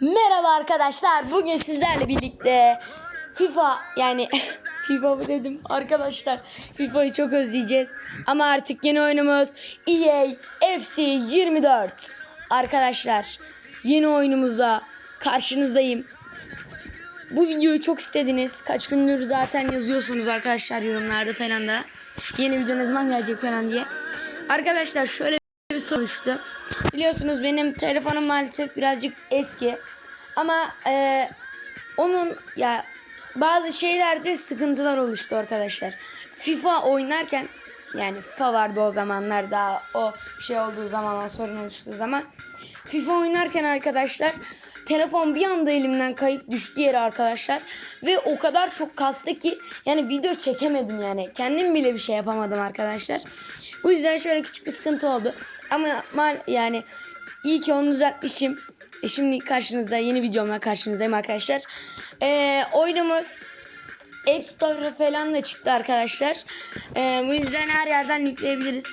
Merhaba arkadaşlar. Bugün sizlerle birlikte FIFA yani FIFA mı dedim arkadaşlar. FIFA'yı çok özleyeceğiz. Ama artık yeni oyunumuz EA FC 24. Arkadaşlar yeni oyunumuzda karşınızdayım. Bu videoyu çok istediniz. Kaç gündür zaten yazıyorsunuz arkadaşlar yorumlarda falan da. Yeni video ne zaman gelecek falan diye. Arkadaşlar şöyle bir sonuçtu. Biliyorsunuz benim telefonum maalesef birazcık eski. Ama e, onun ya bazı şeylerde sıkıntılar oluştu arkadaşlar. FIFA oynarken yani FIFA vardı o zamanlar daha o şey olduğu zaman o sorun oluştuğu zaman. FIFA oynarken arkadaşlar telefon bir anda elimden kayıp düştü yere arkadaşlar. Ve o kadar çok kastı ki yani video çekemedim yani. Kendim bile bir şey yapamadım arkadaşlar. Bu yüzden şöyle küçük bir sıkıntı oldu. Ama mal yani iyi ki onu düzeltmişim. E şimdi karşınızda yeni videomla karşınızdayım arkadaşlar. E, oyunumuz App Store falan da çıktı arkadaşlar. E, bu yüzden her yerden yükleyebiliriz.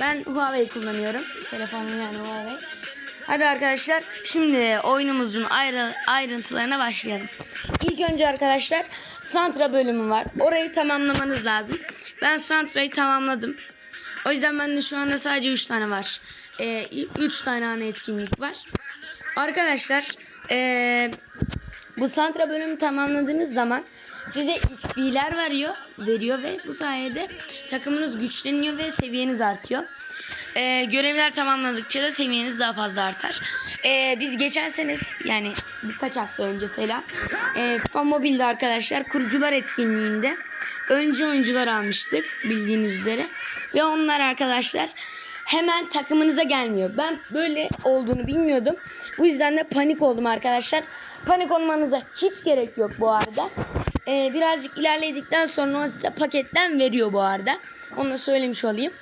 Ben Huawei kullanıyorum. Telefonum yani Huawei. Hadi arkadaşlar şimdi oyunumuzun ayrı, ayrıntılarına başlayalım. İlk önce arkadaşlar Santra bölümü var. Orayı tamamlamanız lazım. Ben Santra'yı tamamladım. O yüzden bende şu anda sadece 3 tane var. 3 tane ana etkinlik var. Arkadaşlar ee, bu Santra bölümü tamamladığınız zaman size XP'ler veriyor, veriyor ve bu sayede takımınız güçleniyor ve seviyeniz artıyor. Ee, görevler tamamladıkça da seviyeniz daha fazla artar. Ee, biz geçen sene yani birkaç hafta önce falan e, FIFA Mobile'de arkadaşlar kurucular etkinliğinde önce oyuncular almıştık bildiğiniz üzere. Ve onlar arkadaşlar hemen takımınıza gelmiyor. Ben böyle olduğunu bilmiyordum. Bu yüzden de panik oldum arkadaşlar. Panik olmanıza hiç gerek yok bu arada. Ee, birazcık ilerledikten sonra o size paketten veriyor bu arada. Onu da söylemiş olayım.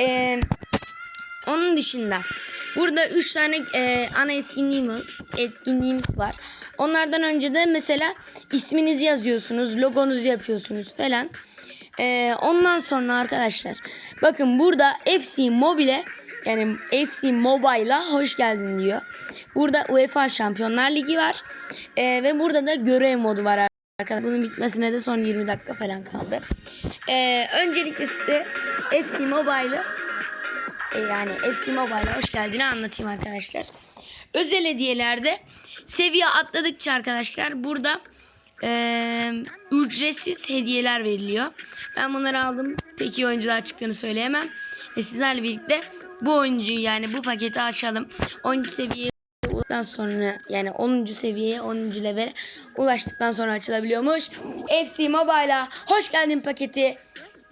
Ee, onun dışında burada 3 tane e, ana etkinliğimiz, etkinliğimiz var. Onlardan önce de mesela isminizi yazıyorsunuz, logonuzu yapıyorsunuz falan. Ee, ondan sonra arkadaşlar bakın burada FC Mobile yani FC Mobile'a hoş geldin diyor. Burada UEFA Şampiyonlar Ligi var. Ee, ve burada da görev modu var arkadaşlar. Bunun bitmesine de son 20 dakika falan kaldı. Ee, öncelikle size FC Mobile'ı e, yani FC Mobile'a hoş geldiğini anlatayım arkadaşlar. Özel hediyelerde seviye atladıkça arkadaşlar burada e, ücretsiz hediyeler veriliyor. Ben bunları aldım. Pek iyi oyuncular çıktığını söyleyemem. Ve sizlerle birlikte bu oyuncuyu yani bu paketi açalım. 10. seviyeye ulaştıktan sonra yani 10. seviyeye 10. levele ulaştıktan sonra açılabiliyormuş. FC Mobile'a hoş geldin paketi.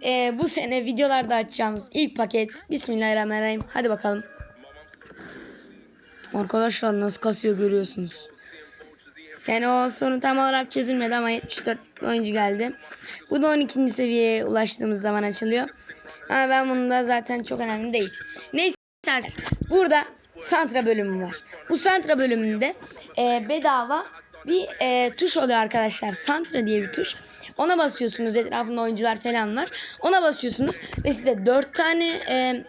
Ee, bu sene videolarda açacağımız ilk paket. Bismillahirrahmanirrahim. Hadi bakalım. Arkadaşlar nasıl kasıyor görüyorsunuz. Yani o sorun tam olarak çözülmedi ama 74 oyuncu geldi. Bu da 12. seviyeye ulaştığımız zaman açılıyor. Ama ben bunu da zaten çok önemli değil. Neyse burada Santra bölümü var. Bu Santra bölümünde e, bedava bir e, tuş oluyor arkadaşlar. Santra diye bir tuş. Ona basıyorsunuz. Etrafında oyuncular falan var. Ona basıyorsunuz ve size 4 tane e,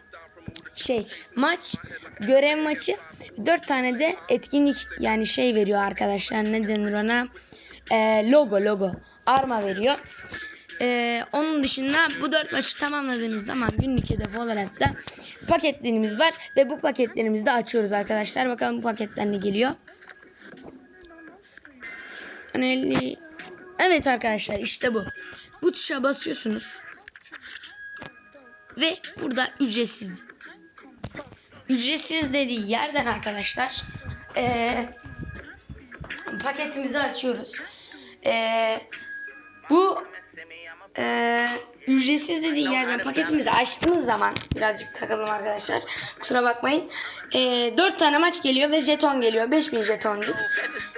şey maç görev maçı 4 tane de etkinlik yani şey veriyor arkadaşlar ne denir ona e, logo logo arma veriyor. E, onun dışında bu 4 maçı tamamladığınız zaman günlük hedef olarak da paketlerimiz var ve bu paketlerimizi de açıyoruz arkadaşlar. Bakalım bu paketten ne geliyor. Evet arkadaşlar işte bu. Bu tuşa basıyorsunuz. Ve burada ücretsiz ücretsiz dediği yerden arkadaşlar ee, paketimizi açıyoruz. Ee, bu ee, ücretsiz dediği yerden paketimizi açtığımız zaman birazcık takıldım arkadaşlar. Kusura bakmayın. Ee, 4 tane maç geliyor ve jeton geliyor. 5000 jetoncu.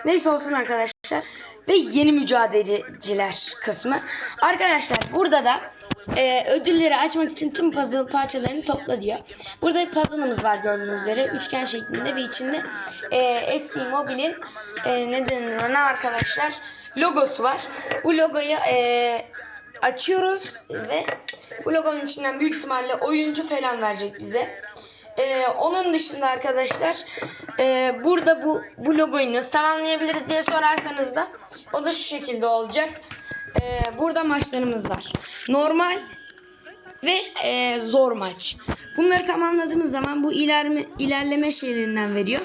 Neyse olsun arkadaşlar. Ve yeni mücadeleciler kısmı. Arkadaşlar burada da e, ödülleri açmak için tüm puzzle parçalarını topla diyor. Burada bir puzzle'ımız var gördüğünüz üzere. Üçgen şeklinde ve içinde e, FC Mobile'in e, ne denir ona arkadaşlar logosu var. Bu logoyu e, açıyoruz ve bu logonun içinden büyük ihtimalle oyuncu falan verecek bize. Ee, onun dışında arkadaşlar e, burada bu, bu logoyu nasıl tamamlayabiliriz diye sorarsanız da o da şu şekilde olacak. Ee, burada maçlarımız var. Normal ve e, zor maç. Bunları tamamladığımız zaman bu ilerleme, ilerleme şeylerinden veriyor.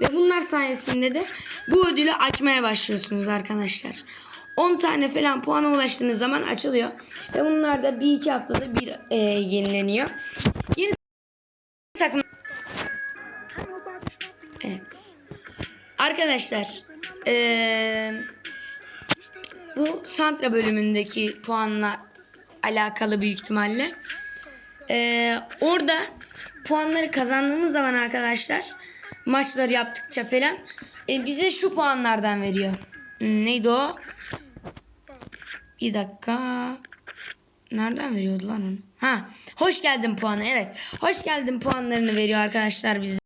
Ve bunlar sayesinde de bu ödülü açmaya başlıyorsunuz arkadaşlar. 10 tane falan puana ulaştığınız zaman açılıyor. Ve bunlar da 1-2 haftada bir e, yenileniyor. Yeni takım Evet. Arkadaşlar eee, bu Santra bölümündeki puanla alakalı büyük ihtimalle. Eee, orada puanları kazandığımız zaman arkadaşlar maçları yaptıkça falan e, bize şu puanlardan veriyor. Hmm, neydi o? Bir dakika. Nereden veriyordu lan onu? Ha, hoş geldin puanı. Evet. Hoş geldin puanlarını veriyor arkadaşlar bize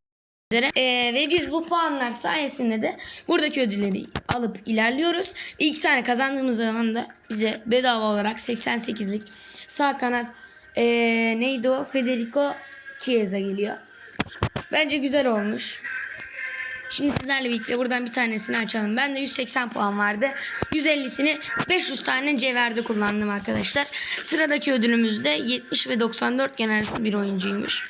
üzere. Ee, ve biz bu puanlar sayesinde de buradaki ödülleri alıp ilerliyoruz. Ve iki tane kazandığımız zaman da bize bedava olarak 88'lik sağ kanat ee, neydi o? Federico Chiesa geliyor. Bence güzel olmuş. Şimdi sizlerle birlikte buradan bir tanesini açalım. Ben de 180 puan vardı. 150'sini 500 tane cevherde kullandım arkadaşlar. Sıradaki ödülümüz de 70 ve 94 gen arası bir oyuncuymuş.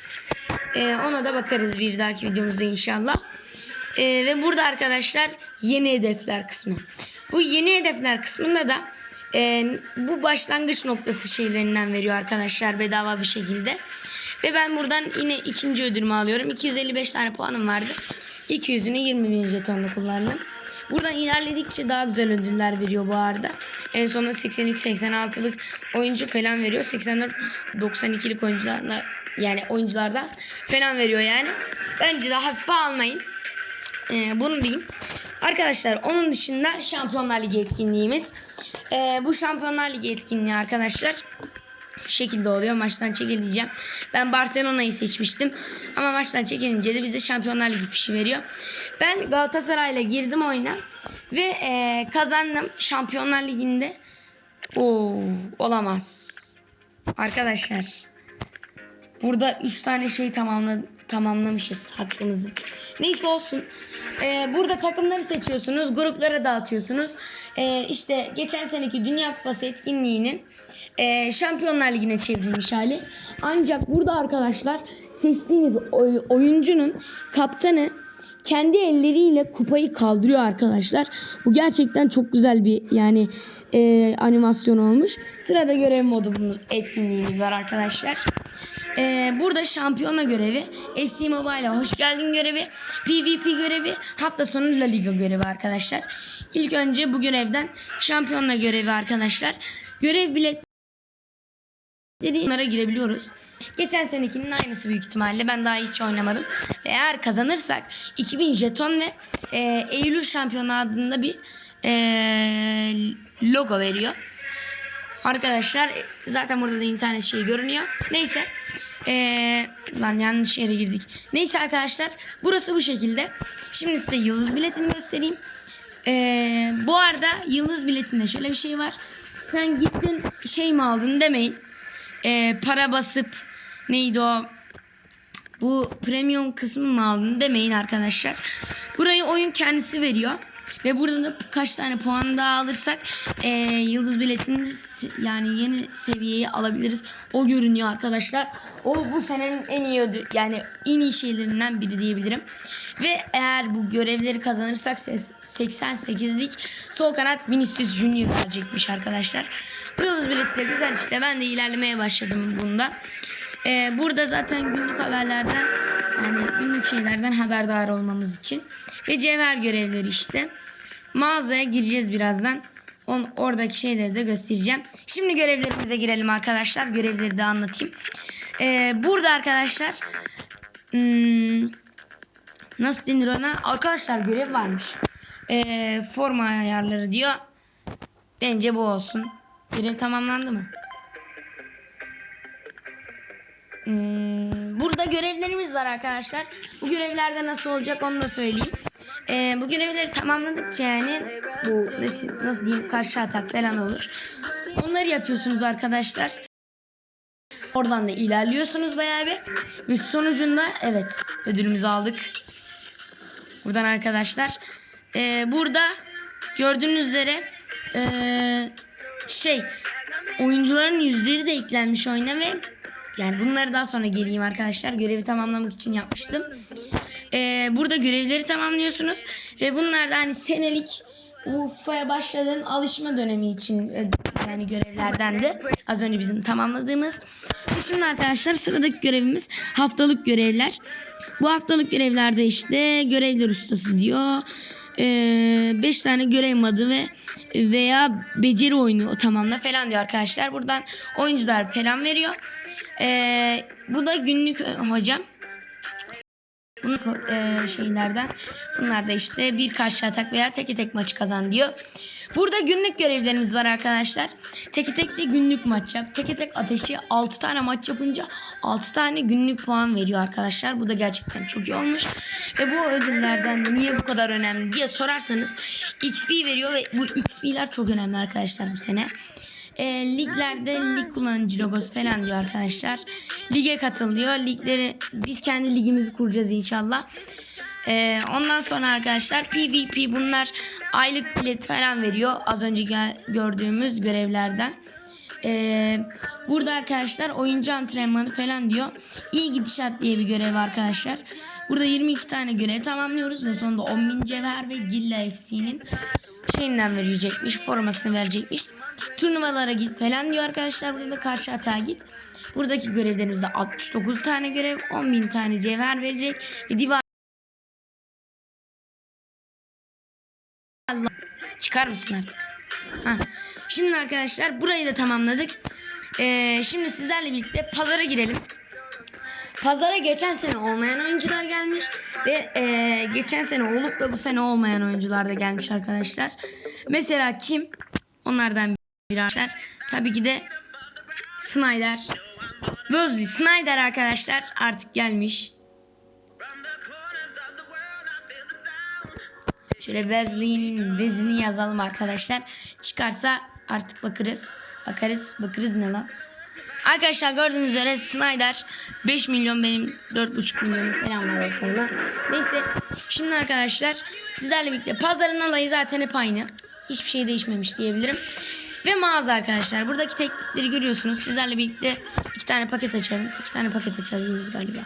Ee, ona da bakarız bir dahaki videomuzda inşallah. Ee, ve burada arkadaşlar yeni hedefler kısmı. Bu yeni hedefler kısmında da e, bu başlangıç noktası şeylerinden veriyor arkadaşlar bedava bir şekilde. Ve ben buradan yine ikinci ödülümü alıyorum. 255 tane puanım vardı. 200'ünü 20 bin jetonla kullandım. Buradan ilerledikçe daha güzel ödüller veriyor bu arada. En sonunda 82-86'lık oyuncu falan veriyor. 84-92'lik oyuncularla yani oyunculardan falan veriyor yani. Bence de hafife almayın. Ee, bunu diyeyim. Arkadaşlar onun dışında Şampiyonlar Ligi etkinliğimiz. Ee, bu Şampiyonlar Ligi etkinliği arkadaşlar şekilde oluyor. Maçtan çekileceğim. Ben Barcelona'yı seçmiştim. Ama maçtan çekilince de bize Şampiyonlar Ligi fişi veriyor. Ben Galatasaray'la girdim oyuna. Ve e, kazandım. Şampiyonlar Ligi'nde. Oo, olamaz. Arkadaşlar. Burada 3 tane şey tamamla, tamamlamışız hakkımızı. Neyse olsun. Ee, burada takımları seçiyorsunuz. Gruplara dağıtıyorsunuz. Ee, işte geçen seneki Dünya Kupası etkinliğinin e, Şampiyonlar Ligi'ne çevrilmiş hali. Ancak burada arkadaşlar seçtiğiniz oy- oyuncunun kaptanı kendi elleriyle kupayı kaldırıyor arkadaşlar. Bu gerçekten çok güzel bir yani e, animasyon olmuş. Sırada görev modumuz etkinliğimiz var arkadaşlar. Ee, burada şampiyona görevi, FC Mobile'a hoş geldin görevi, PvP görevi, hafta sonu La Liga görevi arkadaşlar. İlk önce bu görevden şampiyonla görevi arkadaşlar. Görev bilet Bunlara girebiliyoruz. Geçen senekinin aynısı büyük ihtimalle. Ben daha hiç oynamadım. Eğer kazanırsak 2000 jeton ve e, Eylül şampiyonu adında bir e, logo veriyor. Arkadaşlar zaten burada da internet şeyi görünüyor. Neyse. Ee, lan yanlış yere girdik. Neyse arkadaşlar. Burası bu şekilde. Şimdi size yıldız biletini göstereyim. Ee, bu arada yıldız biletinde şöyle bir şey var. Sen gittin şey mi aldın demeyin. Ee, para basıp neydi o bu premium kısmı mı aldın demeyin arkadaşlar. Burayı oyun kendisi veriyor. Ve burada da kaç tane puan daha alırsak e, yıldız biletini yani yeni seviyeyi alabiliriz. O görünüyor arkadaşlar. O bu senenin en iyi ödül yani en iyi şeylerinden biri diyebilirim. Ve eğer bu görevleri kazanırsak ses- 88'lik sol kanat Vinicius Junior gelecekmiş arkadaşlar. Bu yıldız bileti de güzel işte. Ben de ilerlemeye başladım bunda. Ee, burada zaten günlük haberlerden yani günlük şeylerden haberdar olmamız için. Ve cevher görevleri işte. Mağazaya gireceğiz birazdan. On, oradaki şeyleri de göstereceğim. Şimdi görevlerimize girelim arkadaşlar. Görevleri de anlatayım. Ee, burada arkadaşlar hmm, nasıl denir ona? Arkadaşlar görev varmış. Ee, forma ayarları diyor. Bence bu olsun. Görev tamamlandı mı? Hmm, burada görevlerimiz var arkadaşlar. Bu görevlerde nasıl olacak onu da söyleyeyim. Ee, bu görevleri tamamladıkça yani bu nasıl, nasıl diyeyim karşı atak falan olur. Onları yapıyorsunuz arkadaşlar. Oradan da ilerliyorsunuz bayağı bir. Ve sonucunda evet ödülümüzü aldık. Buradan arkadaşlar. Ee, burada gördüğünüz üzere ee, şey oyuncuların yüzleri de eklenmiş oyuna ve yani bunları daha sonra geleyim arkadaşlar. Görevi tamamlamak için yapmıştım. Ee, burada görevleri tamamlıyorsunuz ve bunlar da hani senelik UFA'ya başladığın alışma dönemi için e, yani görevlerdendi. Az önce bizim tamamladığımız. Ve şimdi arkadaşlar sıradaki görevimiz haftalık görevler. Bu haftalık görevlerde işte görevler ustası diyor. 5 tane görev adı ve veya beceri oyunu tamamla falan diyor arkadaşlar. Buradan oyuncular falan veriyor. Ee, bu da günlük e, hocam. Bunun e, şeylerden. Bunlar da işte bir karşı atak veya teke tek maçı kazan diyor. Burada günlük görevlerimiz var arkadaşlar. Teke tek de günlük maç yap. Teke tek ateşi 6 tane maç yapınca 6 tane günlük puan veriyor arkadaşlar. Bu da gerçekten çok iyi olmuş. Ve bu ödüllerden niye bu kadar önemli diye sorarsanız XP veriyor ve bu XP'ler çok önemli arkadaşlar bu sene. E, liglerde lig kullanıcı logosu falan diyor arkadaşlar. Lige katılıyor. Ligleri biz kendi ligimizi kuracağız inşallah. Ee, ondan sonra arkadaşlar PvP bunlar aylık bilet falan veriyor. Az önce gördüğümüz görevlerden. Ee, burada arkadaşlar oyuncu antrenmanı falan diyor. İyi gidişat diye bir görev arkadaşlar. Burada 22 tane görev tamamlıyoruz ve sonunda 10.000 cevher ve Gilla FC'nin şeyinden verecekmiş, formasını verecekmiş. Turnuvalara git falan diyor arkadaşlar. Burada da karşı atağa git. Buradaki görevlerimizde 69 tane görev, 10.000 tane cevher verecek. Ve diva Allah. Çıkar mısın artık? Heh. Şimdi arkadaşlar burayı da tamamladık. Ee, şimdi sizlerle birlikte pazara girelim. Pazara geçen sene olmayan oyuncular gelmiş ve e, geçen sene olup da bu sene olmayan oyuncular da gelmiş arkadaşlar. Mesela kim? Onlardan biri arkadaşlar. Tabii ki de Snyder. Wesley Snyder arkadaşlar artık gelmiş. Şöyle Wesley'nin vezini yazalım arkadaşlar. Çıkarsa artık bakarız. Bakarız. Bakarız ne lan? Arkadaşlar gördüğünüz üzere Snyder 5 milyon benim 4,5 milyon falan var ortalama. Neyse şimdi arkadaşlar sizlerle birlikte pazarın alayı zaten hep aynı. Hiçbir şey değişmemiş diyebilirim. Ve mağaza arkadaşlar. Buradaki teknikleri görüyorsunuz. Sizlerle birlikte iki tane paket açalım. İki tane paket açabiliyoruz galiba.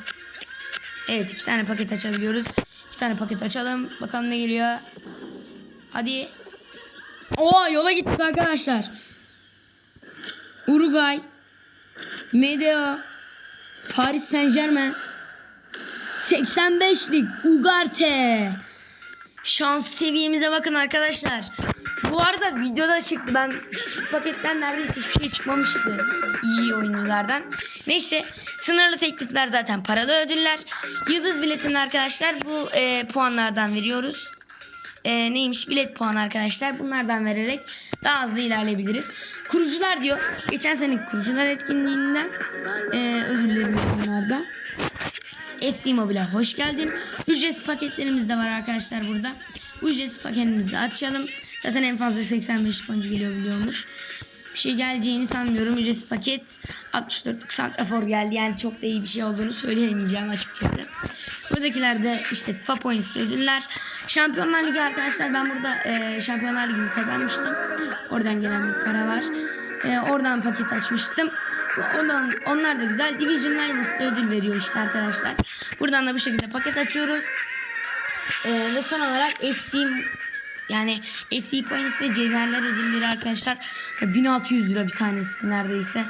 Evet iki tane paket açabiliyoruz. İki tane paket açalım. Bakalım ne geliyor. Hadi. Oha yola gittik arkadaşlar. Uruguay. Medeo. Paris Saint Germain. 85'lik Ugarte. Şans seviyemize bakın arkadaşlar. Bu arada videoda çıktı. Ben hiçbir paketten neredeyse hiçbir şey çıkmamıştı. İyi oyunculardan. Neyse sınırlı teklifler zaten paralı ödüller. Yıldız biletinde arkadaşlar bu e, puanlardan veriyoruz. E, neymiş bilet puanı arkadaşlar. Bunlardan vererek daha hızlı ilerleyebiliriz. Kurucular diyor. Geçen seneki kurucular etkinliğinden e, ödüllerimiz bunlarda. FC Mobile'e hoş geldin. Ücretsiz paketlerimiz de var arkadaşlar burada. Bu ücretsiz paketimizi açalım. Zaten en fazla 85 oyuncu geliyor biliyormuş. Bir şey geleceğini sanmıyorum. Ücretsiz paket 64'lük santrafor geldi. Yani çok da iyi bir şey olduğunu söyleyemeyeceğim açıkçası. Buradakiler de işte FIFA Points ödüller. Şampiyonlar Ligi arkadaşlar ben burada e, Şampiyonlar Ligi'ni kazanmıştım. Oradan gelen bir para var. E, oradan paket açmıştım. Ondan, onlar da güzel. Division Rivals'da ödül veriyor işte arkadaşlar. Buradan da bu şekilde paket açıyoruz. Ee, ve son olarak FC yani FC Points ve cevherler ödülleri arkadaşlar 1600 lira bir tanesi neredeyse.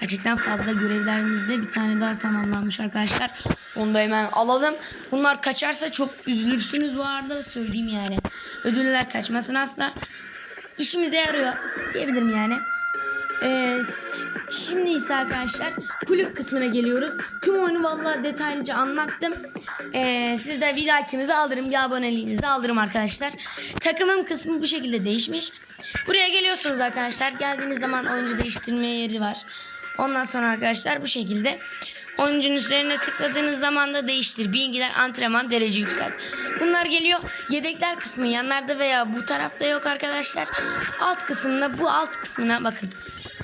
Gerçekten fazla görevlerimizde bir tane daha tamamlanmış arkadaşlar. Onu da hemen alalım. Bunlar kaçarsa çok üzülürsünüz bu arada söyleyeyim yani. Ödüller kaçmasın asla. İşimize yarıyor diyebilirim yani. Ee, şimdi ise arkadaşlar kulüp kısmına geliyoruz. Tüm oyunu vallahi detaylıca anlattım. Ee, siz de bir like'ınızı alırım, bir aboneliğinizi alırım arkadaşlar. Takımım kısmı bu şekilde değişmiş. Buraya geliyorsunuz arkadaşlar. Geldiğiniz zaman oyuncu değiştirme yeri var. Ondan sonra arkadaşlar bu şekilde oyuncunun üzerine tıkladığınız zaman da değiştir. Bilgiler, antrenman, derece yükselt. Bunlar geliyor. Yedekler kısmı yanlarda veya bu tarafta yok arkadaşlar. Alt kısmına bu alt kısmına bakın.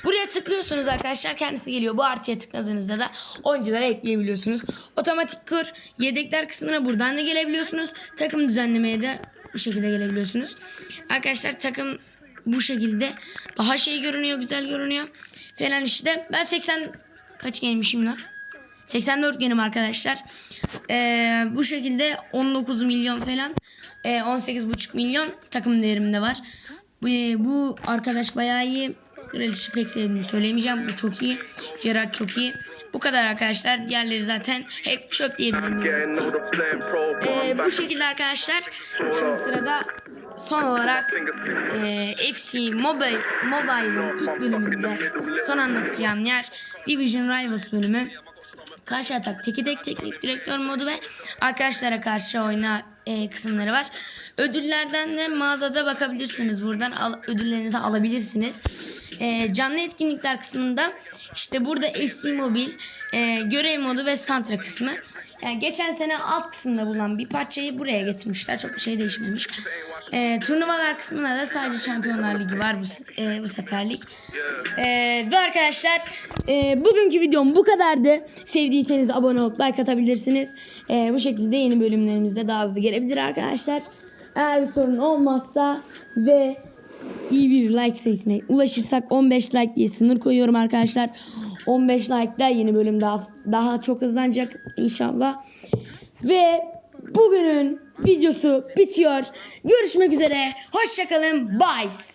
Buraya tıklıyorsunuz arkadaşlar kendisi geliyor. Bu artıya tıkladığınızda da oyuncuları ekleyebiliyorsunuz. Otomatik kur yedekler kısmına buradan da gelebiliyorsunuz. Takım düzenlemeye de bu şekilde gelebiliyorsunuz. Arkadaşlar takım bu şekilde daha şey görünüyor güzel görünüyor. Falan işte ben 80 kaç gelmişim lan? 84 genim arkadaşlar. Ee, bu şekilde 19 milyon falan e, 18,5 milyon takım değerimde var. Bu, bu arkadaş bayağı iyi. Kraliçe pek sevdiğimi söyleyemeyeceğim. Bu çok iyi. Gerard çok iyi. Bu kadar arkadaşlar. Diğerleri zaten hep çöp diyebilirim. Ee, bu şekilde arkadaşlar. Şimdi sırada son olarak e, FC Mobile Mobile'ın ilk bölümünde son anlatacağım yer Division Rivals bölümü. Karşı atak teki tek teknik direktör modu ve arkadaşlara karşı oyna e, kısımları var. Ödüllerden de mağazada bakabilirsiniz. Buradan al, ödüllerinizi alabilirsiniz. E, canlı etkinlikler kısmında işte burada FC Mobil e, görev modu ve Santra kısmı. Yani geçen sene alt kısmında bulunan bir parçayı buraya getirmişler. Çok bir şey değişmemiş. E, turnuvalar kısmında da sadece Şampiyonlar Ligi var bu, e, bu seferlik. E, ve arkadaşlar e, bugünkü videom bu kadardı. Sevdiyseniz abone olup like atabilirsiniz. E, bu şekilde yeni bölümlerimizde daha hızlı gelebilir arkadaşlar. Eğer bir sorun olmazsa ve iyi bir like sayısına ulaşırsak 15 like diye sınır koyuyorum arkadaşlar. 15 like'da yeni bölüm daha daha çok hızlanacak inşallah. Ve bugünün videosu bitiyor. Görüşmek üzere. Hoşçakalın. Bye.